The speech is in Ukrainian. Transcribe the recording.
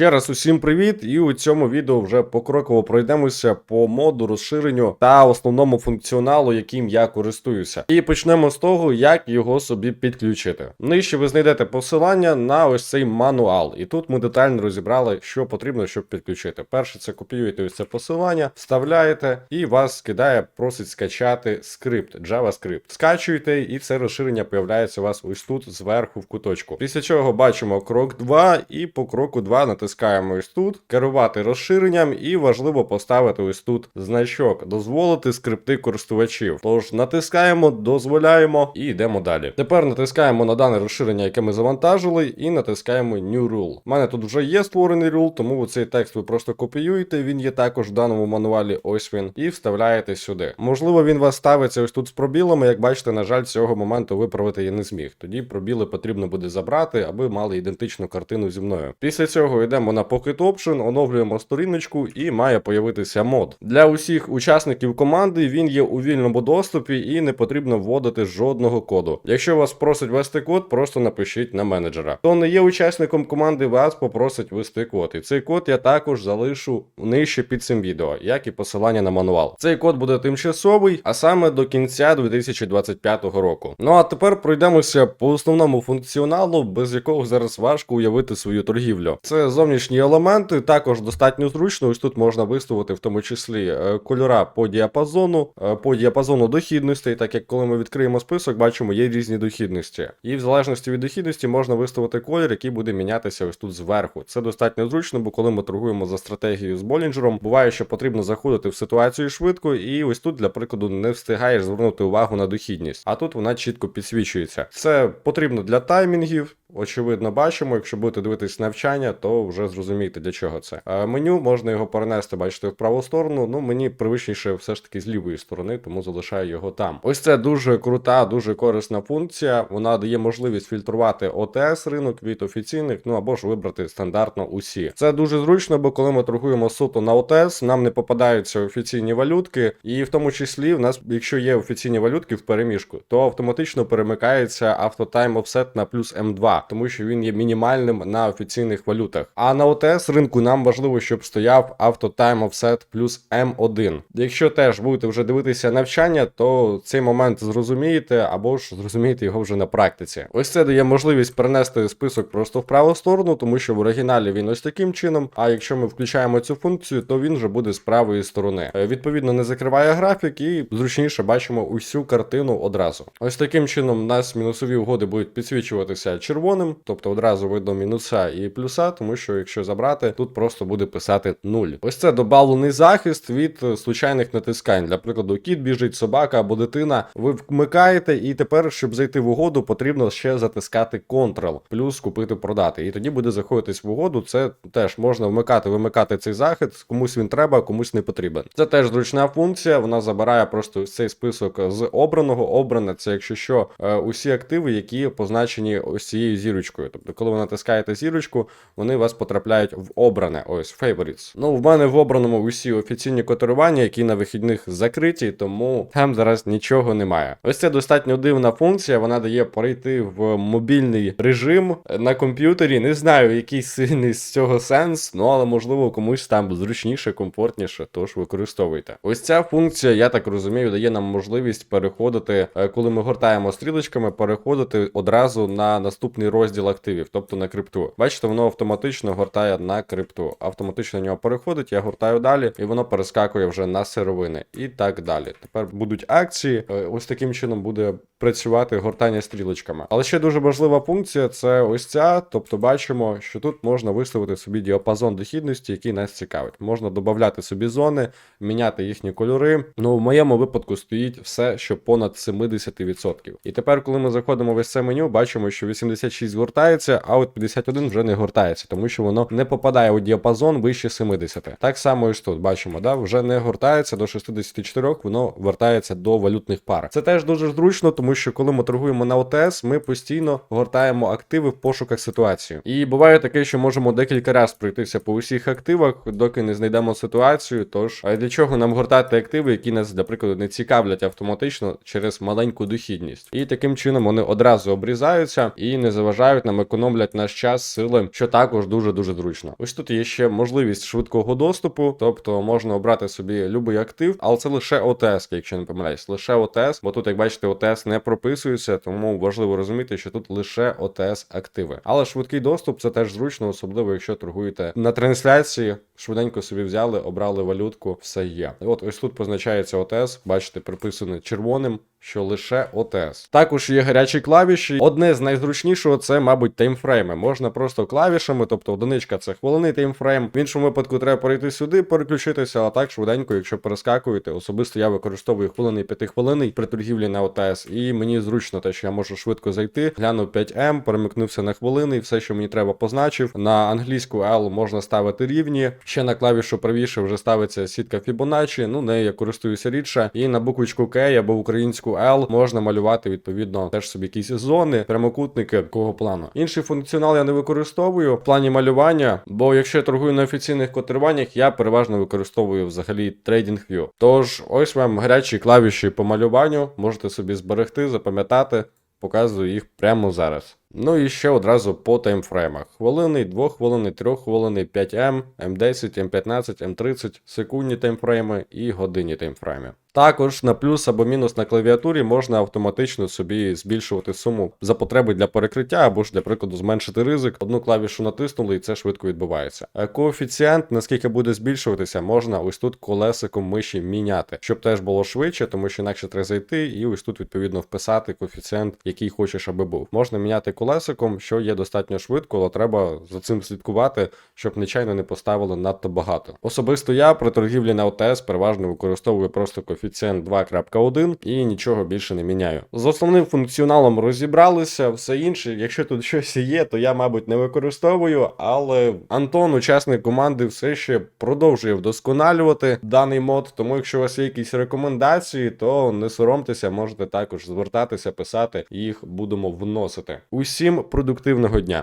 Ще раз усім привіт! І у цьому відео вже покроково пройдемося по моду, розширенню та основному функціоналу, яким я користуюся. І почнемо з того, як його собі підключити. Нижче ви знайдете посилання на ось цей мануал, і тут ми детально розібрали, що потрібно, щоб підключити. Перше, це копіюєте ось це посилання, вставляєте, і вас скидає, просить скачати скрипт, JavaScript. Скачуєте, і це розширення появляється у вас ось тут зверху в куточку. Після чого бачимо крок 2, і по кроку 2 натискаємо ось тут, керувати розширенням, і важливо поставити ось тут значок, дозволити скрипти користувачів. Тож натискаємо, дозволяємо і йдемо далі. Тепер натискаємо на дане розширення, яке ми завантажили, і натискаємо New Rule. У мене тут вже є створений рул, тому цей текст ви просто копіюєте. Він є також в даному мануалі. Ось він, і вставляєте сюди. Можливо, він вас ставиться ось тут з пробілами. Як бачите, на жаль, цього моменту виправити я не зміг. Тоді пробіли потрібно буде забрати, аби мали ідентичну картину зі мною. Після цього йдемо на Pocket Option, оновлюємо сторіночку і має появитися мод. Для усіх учасників команди він є у вільному доступі і не потрібно вводити жодного коду. Якщо вас просить ввести код, просто напишіть на менеджера. Хто не є учасником команди, вас попросить ввести код. І цей код я також залишу нижче під цим відео, як і посилання на мануал. Цей код буде тимчасовий, а саме до кінця 2025 року. Ну а тепер пройдемося по основному функціоналу, без якого зараз важко уявити свою торгівлю. Це зовнішні елементи, також достатньо зручно. Ось тут можна виставити в тому числі е, кольора по діапазону, е, по діапазону дохідностей, так як коли ми відкриємо список, бачимо, є різні дохідності. І в залежності від дохідності можна виставити колір, який буде мінятися ось тут зверху. Це достатньо зручно, бо коли ми торгуємо за стратегією з Болінджером, буває, що потрібно заходити в ситуацію швидко, і ось тут, для прикладу, не встигаєш звернути увагу на дохідність. А тут вона чітко підсвічується. Це потрібно для таймінгів. Очевидно, бачимо. Якщо будете дивитись навчання, то вже зрозумієте для чого це. Е, меню можна його перенести, бачите, в праву сторону. Ну мені привичніше все ж таки з лівої сторони, тому залишаю його там. Ось це дуже крута, дуже корисна функція. Вона дає можливість фільтрувати ОТС ринок від офіційних, ну або ж вибрати стандартно усі. Це дуже зручно, бо коли ми торгуємо суто на ОТС, нам не попадаються офіційні валютки, і в тому числі в нас, якщо є офіційні валютки в переміжку, то автоматично перемикається автотайм офсет на плюс М2 тому що він є мінімальним на офіційних валютах. А на ОТС ринку нам важливо, щоб стояв автотайм офсет плюс М1. Якщо теж будете вже дивитися навчання, то цей момент зрозумієте або ж зрозумієте його вже на практиці. Ось це дає можливість перенести список просто в праву сторону, тому що в оригіналі він ось таким чином. А якщо ми включаємо цю функцію, то він вже буде з правої сторони. Е, Відповідно, не закриває графік і зручніше бачимо усю картину одразу. Ось таким чином у нас мінусові угоди будуть підсвічуватися червоним, тобто одразу видно мінуса і плюса, тому що якщо забрати, тут просто буде писати 0. Ось це добавлений захист від е, случайних натискань. Для прикладу, кіт біжить, собака або дитина. Ви вмикаєте, і тепер, щоб зайти в угоду, потрібно ще затискати Ctrl, плюс купити продати. І тоді буде заходитись в угоду. Це теж можна вмикати, вимикати цей захист. Комусь він треба, комусь не потрібен. Це теж зручна функція. Вона забирає просто цей список з обраного. Обране це, якщо що, е, усі активи, які позначені ось цією зірочкою. Тобто, коли ви натискаєте зірочку, вони вас потрапляють в обране, ось favorites. Ну, в мене в обраному усі офіційні котирування, які на вихідних закриті, тому там зараз нічого немає. Ось це достатньо дивна функція. Вона дає перейти в мобільний режим на комп'ютері. Не знаю, який сильний з цього сенс, ну але можливо комусь там зручніше, комфортніше, тож використовуйте. Ось ця функція, я так розумію, дає нам можливість переходити, е, коли ми гортаємо стрілочками, переходити одразу на наступний розділ активів, тобто на крипту. Бачите, воно автоматично гортає на крипту. Автоматично на нього переходить, я гортаю далі, і воно перескакує вже на сировини і так далі. Тепер будуть акції. е, Ось таким чином буде працювати гортання стрілочками. Але ще дуже важлива функція це ось ця. Тобто бачимо, що тут можна виставити собі діапазон дохідності, який нас цікавить. Можна додати собі зони, міняти їхні кольори. Ну, в моєму випадку стоїть все, що понад 70%. І тепер, коли ми заходимо в ось це меню, бачимо, що 86 гортається, а от 51 вже не гортається, тому що воно не попадає у діапазон вище 70. Так само і тут бачимо, да, вже не гортається до 64, воно вертається до валютних пар. Це теж дуже зручно, тому що коли ми торгуємо на ОТС, ми постійно гортаємо активи в пошуках ситуації. І буває таке, що можемо декілька разів пройтися по усіх активах, доки не знайдемо ситуацію. Тож, а для чого нам гортати активи, які нас, для прикладу, не цікавлять автоматично через маленьку дохідність? І таким чином вони одразу обрізаються і не заважають нам, економлять наш час, сили, що також дуже дуже зручно. Ось тут є ще можливість швидкого доступу, тобто можна обрати собі будь-який актив, але це лише ОТС, якщо не помиляюсь, лише ОТС, бо тут, як бачите, ОТС не прописується, тому важливо розуміти, що тут лише ОТС активи. Але швидкий доступ це теж зручно, особливо якщо торгуєте на трансляції. Швиденько собі взяли, обрали валютку, все є. От ось тут позначається ОТС, бачите, приписано червоним. Що лише ОТС. Також є гарячі клавіші. Одне з найзручнішого це, мабуть, таймфрейми. Можна просто клавішами, тобто одиничка це хвилини таймфрейм. В іншому випадку треба перейти сюди, переключитися, а так швиденько, якщо перескакуєте. Особисто я використовую хвилини 5 хвилин при торгівлі на ОТС. І мені зручно те, що я можу швидко зайти, глянув 5М, перемикнувся на хвилини, і все, що мені треба, позначив. На англійську L можна ставити рівні. Ще на клавішу правіше вже ставиться сітка Fibonacci, ну нею я користуюся рідше. І на буквочку K або українську L можна малювати відповідно теж собі якісь зони, прямокутники такого плану. Інший функціонал я не використовую в плані малювання, бо якщо я торгую на офіційних котируваннях, я переважно використовую взагалі TradingView. Тож ось вам гарячі клавіші по малюванню, можете собі зберегти, запам'ятати. Показую їх прямо зараз. Ну і ще одразу по таймфреймах. Хвилини, 2 хвилини, 3 хвилини, 5М, М10, М15, М30, секундні таймфрейми і годинні таймфрейми. Також на плюс або мінус на клавіатурі можна автоматично собі збільшувати суму за потреби для перекриття, або ж для прикладу зменшити ризик. Одну клавішу натиснули, і це швидко відбувається. Е, Коефіцієнт, наскільки буде збільшуватися, можна ось тут колесиком миші міняти, щоб теж було швидше, тому що інакше треба зайти, і ось тут відповідно вписати коефіцієнт, який хочеш, аби був. Можна міняти колесиком, що є достатньо швидко, але треба за цим слідкувати, щоб нечайно не поставили надто багато. Особисто я при торгівлі на ОТС переважно використовую просто коефіцієнт 2.1 і нічого більше не міняю. З основним функціоналом розібралися, все інше. Якщо тут щось є, то я, мабуть, не використовую, але Антон, учасник команди, все ще продовжує вдосконалювати даний мод. Тому, якщо у вас є якісь рекомендації, то не соромтеся, можете також звертатися, писати, їх будемо вносити. Усім продуктивного дня!